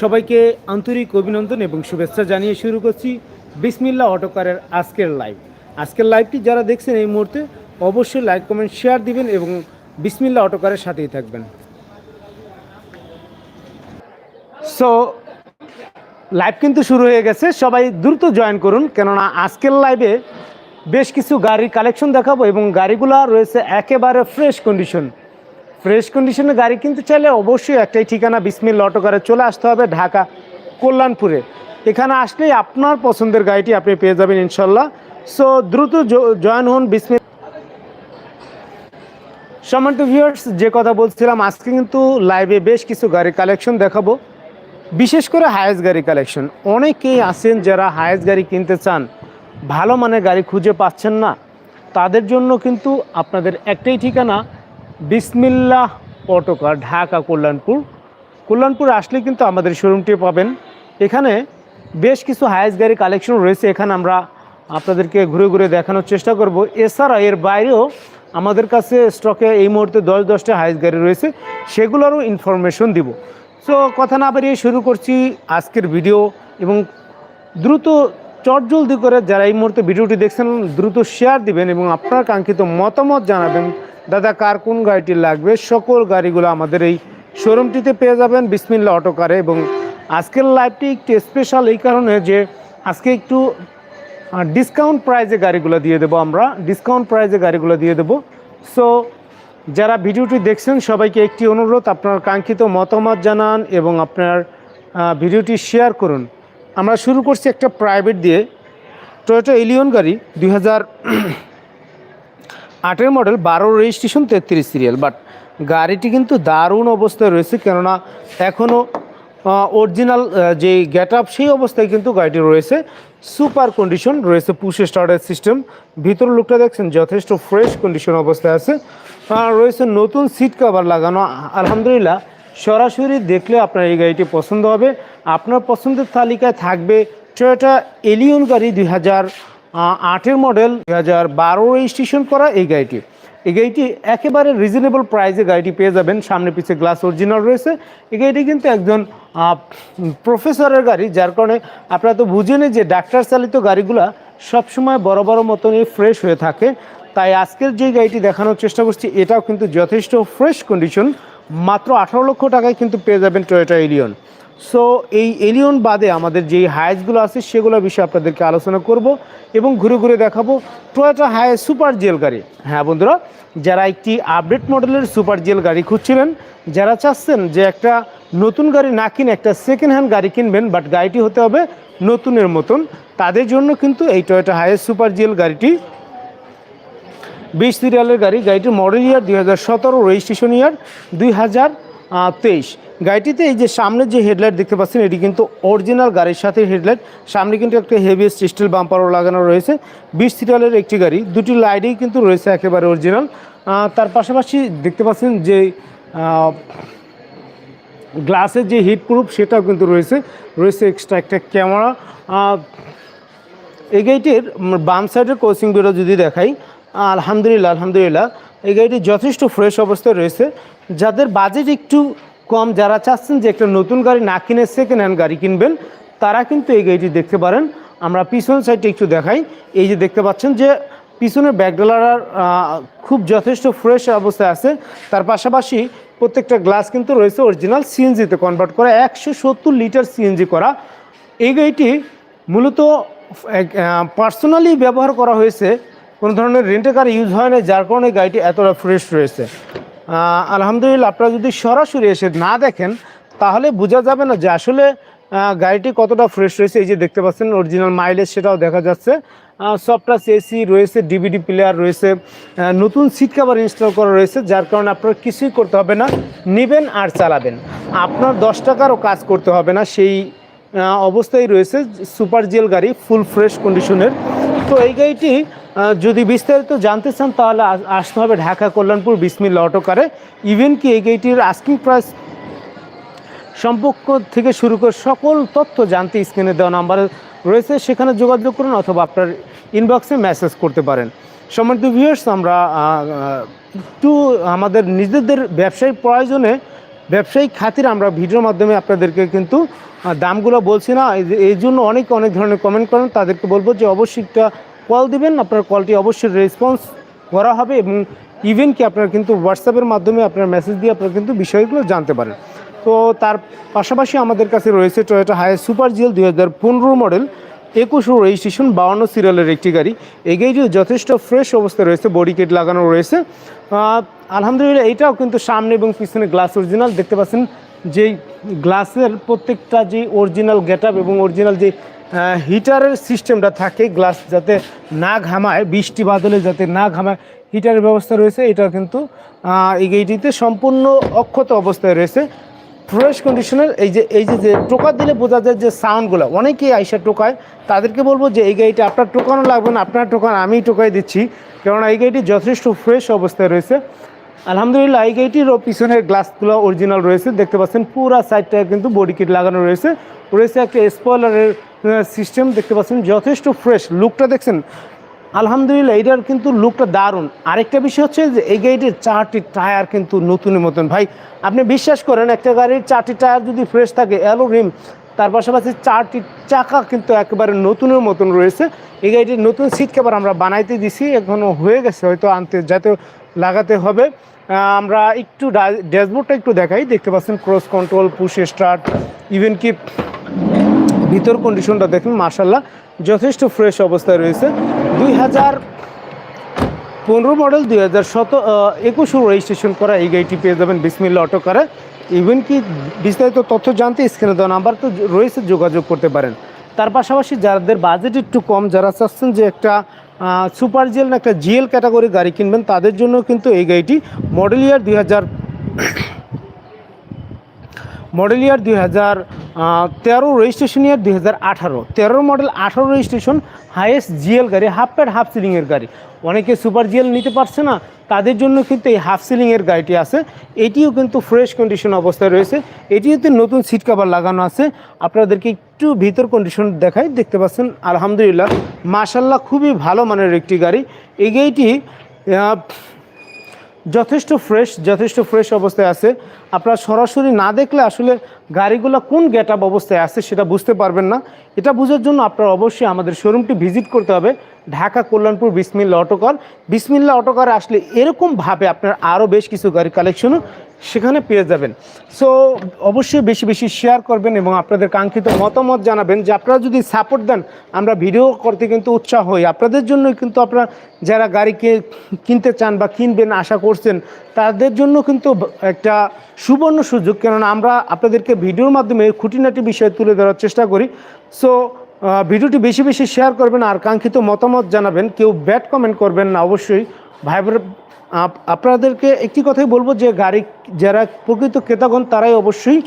সবাইকে আন্তরিক অভিনন্দন এবং শুভেচ্ছা জানিয়ে শুরু করছি বিসমিল্লা অটোকারের আজকের লাইভ আজকের লাইভটি যারা দেখছেন এই মুহূর্তে, অবশ্যই লাইক কমেন্ট শেয়ার দিবেন এবং বিসমিল্লা অটোকারের সাথেই থাকবেন। সো লাইভ কিন্তু শুরু হয়ে গেছে। সবাই দ্রুত জয়েন করুন, কেননা আজকের লাইভে বেশ কিছু গাড়ির কালেকশন দেখাবো এবং গাড়িগুলো রয়েছে একেবারে ফ্রেশ কন্ডিশন ফ্রেশ কন্ডিশনে গাড়ি কিনতে চাইলে অবশ্যই একটাই ঠিকানা বিসমিল অটোকারে চলে আসতে হবে ঢাকা কল্যাণপুরে। এখানে আসলেই আপনার পছন্দের গাড়িটি আপনি পেয়ে যাবেন ইনশাল্লাহ। সো দ্রুত জয়েন হন বিসমিল। সম্মানিত ভিউয়ার্স যে কথা বলছিলাম, আজকে কিন্তু লাইভে বেশ কিছু গাড়ির কালেকশন দেখাবো। বিশেষ করে হায়েস গাড়ি কালেকশন অনেকেই আছেন যারা হায়েস গাড়ি কিনতে চান, ভালো মানের গাড়ি খুঁজে পাচ্ছেন না। তাদের জন্য কিন্তু আপনাদের একটাই ঠিকানা বিসমিল্লাহ অটোকার ঢাকা, কল্যাণপুর। কল্যাণপুর আসলে কিন্তু আমাদের শোরুমটি পাবেন। এখানে বেশ কিছু হায়েস গাড়ি কালেকশন রয়েছে। এখানে আমরা আপনাদেরকে ঘুরে ঘুরে দেখানোর চেষ্টা করব। এছাড়া এর বাইরেও আমাদের কাছে স্টকে এই মুহূর্তে দশ দশটা হাইস গাড়ি রয়েছে। সেগুলোরও ইনফরমেশন দিব। সো কথা না বাড়িয়ে শুরু করছি আজকের ভিডিও এবং দ্রুত চটজলদি করে যারা এই মুহূর্তে ভিডিওটি দেখছেন, দ্রুত শেয়ার দিবেন এবং আপনার কাঙ্ক্ষিত মতামত জানাবেন। দাদা, কার কোন গাড়িটি লাগবে? সকল গাড়িগুলো আমাদের এই শোরুমটিতে পেয়ে যাবেন বিসমিল্লা অটোকারে এবং আজকের লাইভটি একটু স্পেশাল এই কারণে যে আজকে একটু ডিসকাউন্ট প্রাইজে গাড়িগুলো দিয়ে দেবো আমরা। ডিসকাউন্ট প্রাইজে গাড়িগুলো দিয়ে দেবো। সো যারা ভিডিওটি দেখছেন, সবাইকে একটি অনুরোধ, আপনার কাঙ্ক্ষিত মতামত জানান এবং আপনার ভিডিওটি শেয়ার করুন। আমরা শুরু করছি একটা প্রাইভেট দিয়ে। টয়োটা এলিয়ন গাড়ি, দুই হাজার আটের মডেল বারো রেজিস্ট্রেশন তেত্রিশ সিরিয়াল বাট গাড়িটি কিন্তু দারুণ অবস্থায় রয়েছে, কেননা এখনও অরিজিনাল যে গেট আপ সেই অবস্থায় কিন্তু গাড়িটি রয়েছে। সুপার কন্ডিশন রয়েছে পুশ স্টার্টার সিস্টেম ভিতর লুকটা দেখছেন, যথেষ্ট ফ্রেশ কন্ডিশন অবস্থায় আছে। রয়েছে নতুন সিট কভার লাগানো। আলহামদুলিল্লাহ, সরাসরি দেখলে আপনার এই গাড়িটি পছন্দ হবে। আপনার পছন্দের তালিকায় থাকবে টয়োটা এলিয়ন গাড়ি দুই হাজার আটের মডেল দু হাজার বারো রেজিস্ট্রেশন করা এই গাড়িটি। এই গাড়িটি একেবারে রিজনেবল প্রাইসে গাড়িটি পেয়ে যাবেন। সামনে পিছে গ্লাস অরিজিনাল রয়েছে। এই গাড়িটি কিন্তু একজন প্রফেসরের গাড়ি, যার কারণে আপনারা তো বুঝেনই যে ডাক্তার চালিত গাড়িগুলা সবসময় বড় বড় মতনই ফ্রেশ হয়ে থাকে। তাই আজকের যে গাড়িটি দেখানোর চেষ্টা করছি, এটাও কিন্তু যথেষ্ট ফ্রেশ কন্ডিশন মাত্র আঠারো লক্ষ টাকায় কিন্তু পেয়ে যাবেন টয়োটা এলিয়ন সো এই এলিয়ন বাদে আমাদের যেই হাইসগুলো আছে, সেগুলো বিষয়ে আপনাদেরকে আলোচনা করব এবং ঘুরে ঘুরে দেখাবো টয়োটা হাই সুপার জেল গাড়ি। হ্যাঁ বন্ধুরা, যারা একটি আপডেট মডেলের সুপার জেল গাড়ি খুঁজছিলেন, যারা চাচ্ছেন যে একটা নতুন গাড়ি না কিনে একটা সেকেন্ড হ্যান্ড গাড়ি কিনবেন বাট গাড়িটি হতে হবে নতুনের মতন, তাদের জন্য কিন্তু এই টয়োটা হাইয়েস্ট সুপার জেল গাড়িটি বিশ সিরিয়ালের গাড়ি। গাড়িটির মডেল ইয়ার দুই হাজার সতেরো রেজিস্ট্রেশন ইয়ার দুই হাজার তেইশ। গাড়িটিতে এই যে সামনে যে হেডলাইট দেখতে পাচ্ছেন, এটি কিন্তু অরিজিনাল গাড়ির সাথে হেডলাইট। সামনে কিন্তু একটা হেভিয়েস্ট স্টিল বাম্পারও লাগানো রয়েছে। বিশ সিরিয়ালের একটি গাড়ি, দুটি লাইটেই কিন্তু রয়েছে একেবারে অরিজিনাল। তার পাশাপাশি দেখতে পাচ্ছেন যে গ্লাসের যে হিট প্রুফ, সেটাও কিন্তু রয়েছে। রয়েছে এক্সট্রা একটা ক্যামেরা। এই গাড়িটির বাম সাইডের কোচিং বেরো যদি দেখাই আলহামদুলিল্লাহ আলহামদুলিল্লাহ। এই গাড়িটি যথেষ্ট ফ্রেশ অবস্থায় রয়েছে। যাদের বাজেট একটু কম, যারা চাচ্ছেন যে একটা নতুন গাড়ি না কিনে সেকেন্ড হ্যান্ড গাড়ি কিনবেন, তারা কিন্তু এই গাড়িটি দেখতে পারেন। আমরা পিছন সাইডটা একটু দেখাই। এই যে দেখতে পাচ্ছেন যে পিছনের ব্যাকডালার খুব যথেষ্ট ফ্রেশ অবস্থায় আছে। তার পাশাপাশি প্রত্যেকটা গ্লাস কিন্তু রয়েছে অরিজিনাল সিএনজিতে কনভার্ট করা, একশো সত্তর লিটার সিএনজি করা। এই গাড়িটি মূলত পার্সোনালি ব্যবহার করা হয়েছে কোনো ধরনের রেন্টে কার ইউজ হয় না যার কারণে গাড়িটি এতটা ফ্রেশ রয়েছে। আলহামদুলিল্লাহ, আপনারা যদি সরাসরি এসে না দেখেন, তাহলে বোঝা যাবে না যে আসলে গাড়িটি কতটা ফ্রেশ রয়েছে। এই যে দেখতে পাচ্ছেন অরিজিনাল মাইলেজ সেটাও দেখা যাচ্ছে। সফটাস এসি রয়েছে ডিভিডি প্লেয়ার রয়েছে। নতুন সিট কাভার ইনস্টল করা রয়েছে, যার কারণে আপনার কিছুই করতে হবে না, নেবেন আর চালাবেন। আপনার দশ টাকারও কাজ করতে হবে না, সেই অবস্থায় রয়েছে। সুপার জেল গাড়ি ফুল ফ্রেশ কন্ডিশনের তো এই গাড়িটি যদি বিস্তারিত জানতে চান, তাহলে আসতে হবে ঢাকা কল্যাণপুর বিসমিল্লা অটোকারে ইভেন কি এই গাড়িটির আস্কিং প্রাইস সম্পর্ক থেকে শুরু করে সকল তথ্য জানতে স্ক্রিনে দেওয়া নাম্বারে রয়েছে, সেখানে যোগাযোগ করুন অথবা আপনার ইনবক্সে মেসেজ করতে পারেন। সম্মানিত ভিউয়ার্স আমরা একটু আমাদের নিজেদের ব্যবসায়িক প্রয়োজনে, ব্যবসায়িক খাতির আমরা ভিডিওর মাধ্যমে আপনাদেরকে কিন্তু দামগুলো বলছি না। এই জন্য অনেক অনেক ধরনের কমেন্ট করেন। তাদেরকে বলব যে, অবশ্যই একটা কল দিবেন, আপনার কলটি অবশ্যই রেসপন্স করা হবে এবং ইভেন কি আপনারা কিন্তু হোয়াটসঅ্যাপের মাধ্যমে আপনার মেসেজ দিয়ে আপনারা কিন্তু বিষয়গুলো জানতে পারেন। তো তার পাশাপাশি আমাদের কাছে রয়েছে টয়োটা হাই সুপার জিএল দুই হাজার পনেরো মডেল একুশ রেজিস্ট্রেশন বাউন্ন সিরিয়ালের একটি গাড়ি। এই গাড়িটিও যথেষ্ট ফ্রেশ অবস্থায় রয়েছে বডি কিট লাগানো রয়েছে। আলহামদুলিল্লাহ এটাও কিন্তু সামনে এবং পিছনে গ্লাস অরিজিনাল দেখতে পাচ্ছেন। যেই গ্লাসের প্রত্যেকটা যে অরিজিনাল গেট এবং অরিজিনাল যে হিটারের সিস্টেমটা থাকে গ্লাস যাতে না ঘামায়, বৃষ্টি বাদলে যাতে না ঘামায়, হিটারের ব্যবস্থা রয়েছে, এটা কিন্তু এই গাড়িটিতে সম্পূর্ণ অক্ষত অবস্থায় রয়েছে। ফ্রেশ কন্ডিশনের এই যে এই যে যে টোকা দিলে বোঝা যায় যে সাউন্ডগুলো অনেকেই আইসা টোকায়, তাদেরকে বলব যে এই গাড়িটা আপনার টোকানো লাগবে না, আপনার টোকান, আমি টোকাই দিচ্ছি, কেননা এই গাড়িটি যথেষ্ট ফ্রেশ অবস্থায় রয়েছে। আলহামদুলিল্লাহ, এই গাড়িটিরও পিছনের গ্লাসগুলো অরিজিনাল রয়েছে, দেখতে পাচ্ছেন, পুরো সাইডটা কিন্তু বডি কিট লাগানো রয়েছে। রয়েছে একটা স্পয়লারের সিস্টেম দেখতে পাচ্ছেন, যথেষ্ট ফ্রেশ লুকটা দেখছেন। আলহামদুলিল্লাহ এটার কিন্তু লুকটা দারুণ। আরেকটা বিষয় হচ্ছে যে এই গাড়িটির চারটি টায়ার কিন্তু নতুনের মতন। ভাই, আপনি বিশ্বাস করেন, একটা গাড়ির চারটি টায়ার যদি ফ্রেশ থাকে অ্যালো রিম তার পাশাপাশি চারটি চাকা কিন্তু একেবারে নতুনের মতন রয়েছে। এই গাড়িটির নতুন সিট কভার আমরা বানাইতে দিছি এখনও হয়ে গেছে, হয়তো আনতে, যাতে লাগাতে হবে। আমরা একটু ড্যাশবোর্ডটা একটু দেখাই। দেখতে পাচ্ছেন cruise control push start even কি ভিতর কন্ডিশনটা দেখুন মার্শাল্লাহ যথেষ্ট ফ্রেশ অবস্থায় রয়েছে। দুই হাজার পনেরো মডেল দুই হাজার শত একুশ রেজিস্ট্রেশন করা এই গাড়িটি পেয়ে যাবেন বিসমিল্লা অটো কারে ইভেন কি বিস্তারিত তথ্য জানতে স্ক্রিনে দেওয়া নাম্বার তো রয়েছে, যোগাযোগ করতে পারেন। তার পাশাপাশি যাদের বাজেট একটু কম, যারা চাচ্ছেন যে একটা সুপার জেল একটা জিএল ক্যাটাগরি গাড়ি কিনবেন, তাদের জন্য কিন্তু এই গাড়িটি মডেল ইয়ার দুই হাজার মডেল ইয়ার দুই হাজার তেরো রেজিস্ট্রেশন ইয়ার দুই হাজার আঠারো। তেরো মডেল আঠারো রেজিস্ট্রেশন হাইয়েস্ট জিএল গাড়ি, হাফ প্যাড, হাফ সিলিংয়ের গাড়ি। অনেকে সুপার জিএল নিতে পারছে না, তাদের জন্য কিন্তু এই হাফ সিলিংয়ের গাড়িটি আছে। এটিও কিন্তু ফ্রেশ কন্ডিশন অবস্থায় রয়েছে। এটিওতে নতুন সিট কাভার লাগানো আছে। আপনাদেরকে একটু ভিতর কন্ডিশন দেখাই, দেখতে পাচ্ছেন, আলহামদুলিল্লাহ। মাশাল্লাহ খুবই ভালো মানের একটি গাড়ি। এই গাড়িটি যথেষ্ট ফ্রেশ যথেষ্ট ফ্রেশ অবস্থায় আছে। আপনারা সরাসরি না দেখলে আসলে গাড়িগুলো কোন গেট আপ অবস্থায় আছে সেটা বুঝতে পারবেন না। এটা বোঝার জন্য আপনারা অবশ্যই আমাদের শোরুমটি ভিজিট করতে হবে, ঢাকা কল্যাণপুর বিসমিল্লা অটোকার। বিসমিল্লা অটোকার আসলে এরকমভাবে আপনার আরও বেশ কিছু গাড়ি কালেকশনও সেখানে পেয়ে যাবেন। সো অবশ্যই বেশি বেশি শেয়ার করবেন এবং আপনাদের কাঙ্ক্ষিত মতামত জানাবেন যে আপনারা যদি সাপোর্ট দেন, আমরা ভিডিও করতে কিন্তু উৎসাহ হই। আপনাদের জন্য কিন্তু আপনারা যারা গাড়িকে কিনতে চান বা কিনবেন আশা করছেন, তাদের জন্য কিন্তু একটা সুবর্ণ সুযোগ। কেননা আমরা আপনাদেরকে ভিডিওর মাধ্যমে খুঁটিনাটি বিষয় তুলে ধরার চেষ্টা করি। সো ভিডিওটি বেশি বেশি শেয়ার করবেন আর কাঙ্ক্ষিত মতামত জানাবেন। কেউ ব্যাড কমেন্ট করবেন না, অবশ্যই। ভাই বোনের- আপ- আপনাদেরকে একটি কথাই বলব যে গাড়ি, যারা প্রকৃত ক্রেতাগণ, তারাই অবশ্যই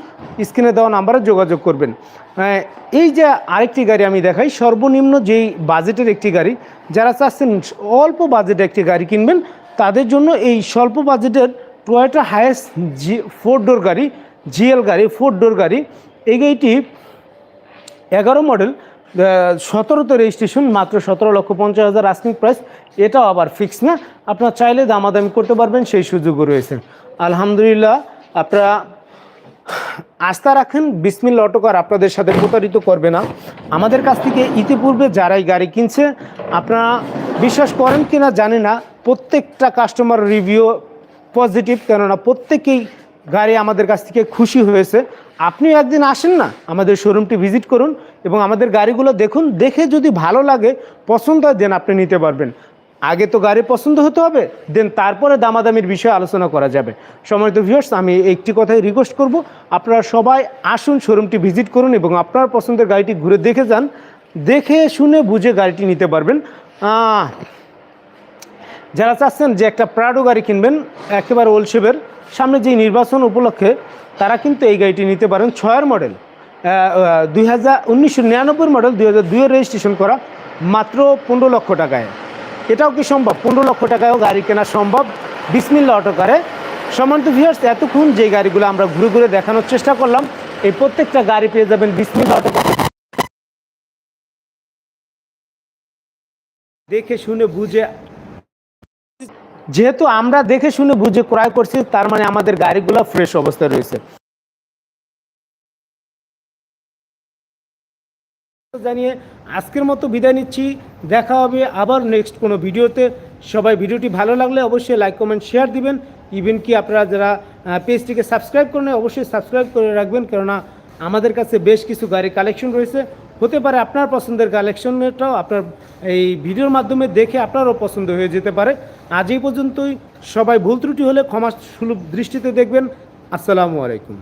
স্ক্রিনে দেওয়া নাম্বারে যোগাযোগ করবেন। এই যে আরেকটি গাড়ি আমি দেখাই, সর্বনিম্ন যেই বাজেটের একটি গাড়ি, যারা চাচ্ছেন অল্প বাজেটে একটি গাড়ি কিনবেন, তাদের জন্য এই স্বল্প বাজেটের Toyota Hiace G four door গাড়ি জিএল গাড়ি ফোর ডোর গাড়ি, এই গাড়িটি এগারো মডেল সতেরোতে রেজিস্ট্রেশন মাত্র সতেরো লক্ষ পঞ্চাশ হাজার আসমিক প্রাইস এটাও আবার ফিক্স না। আপনার চাইলে দামাদামি করতে পারবেন, সেই সুযোগও রয়েছে। আলহামদুলিল্লাহ, আপনারা আস্থা রাখেন বিসমিল অটোকার আপনাদের সাথে প্রতারিত করবে না। আমাদের কাছ থেকে ইতিপূর্বে যারাই গাড়ি কিনছে, আপনারা বিশ্বাস করেন কি না জানি না। প্রত্যেকটা কাস্টমার রিভিউ পজিটিভ কেননা প্রত্যেকেই গাড়ি আমাদের কাছ থেকে খুশি হয়েছে। আপনি একদিন আসেন না আমাদের শোরুমটি ভিজিট করুন এবং আমাদের গাড়িগুলো দেখুন, দেখে যদি ভালো লাগে, পছন্দ হয় দেন আপনি নিতে পারবেন। আগে তো গাড়ি পছন্দ হতে হবে দেন তারপরে দামাদামির বিষয়ে আলোচনা করা যাবে। সম্মানিত ভিউয়ার্স আমি একটি কথাই রিকোয়েস্ট করব, আপনারা সবাই আসুন শোরুমটি ভিজিট করুন এবং আপনার পছন্দের গাড়িটি ঘুরে দেখে যান, দেখে শুনে বুঝে গাড়িটি নিতে পারবেন। যারা চাচ্ছেন যে একটা প্রাডো গাড়ি কিনবেন, একেবারে ওলশেপের সামনে যে নির্বাচন উপলক্ষে তারা কিন্তু এই গাড়িটি নিতে পারেন ছয়ের মডেল। দুই হাজার উনিশশো নিরানব্বই মডেল দুই হাজার দুইয়ের রেজিস্ট্রেশন করা মাত্র পনেরো লক্ষ টাকায়। এটাও কি সম্ভব? পনেরো লক্ষ টাকায়ও গাড়ি কেনা সম্ভব। বিসমিল্লা অটোকারে সমান্ত ভিউয়ার্স এতক্ষণ যে গাড়িগুলো আমরা ঘুরে ঘুরে দেখানোর চেষ্টা করলাম, এই প্রত্যেকটা গাড়ি পেয়ে যাবেন বিসমিল্লা অটো দেখে শুনে বুঝে যেহেতু আমরা দেখে শুনে বুঝে ক্রয় করছি, তার মানে আমাদের গাড়িগুলো ফ্রেশ অবস্থায় রয়েছে। জানিয়ে আজকের মতো বিদায় নিচ্ছি। দেখা হবে আবার নেক্সট কোনো ভিডিওতে। সবাই ভিডিওটি ভালো লাগলে অবশ্যই লাইক কমেন্ট শেয়ার দিবেন। ইভেন কি আপনারা যারা পেজটিকে সাবস্ক্রাইব করেন অবশ্যই সাবস্ক্রাইব করে রাখবেন। কেননা আমাদের কাছে বেশ কিছু গাড়ি কালেকশন রয়েছে। হতে পারে আপনার পছন্দের কালেকশনটাও আপনার এই ভিডিওর মাধ্যমে দেখে আপনারও পছন্দ হয়ে যেতে পারে। আজ এই পর্যন্তই। সবাই ভুল ত্রুটি হলে ক্ষমা সুলভ দৃষ্টিতে দেখবেন। আসসালামু আলাইকুম।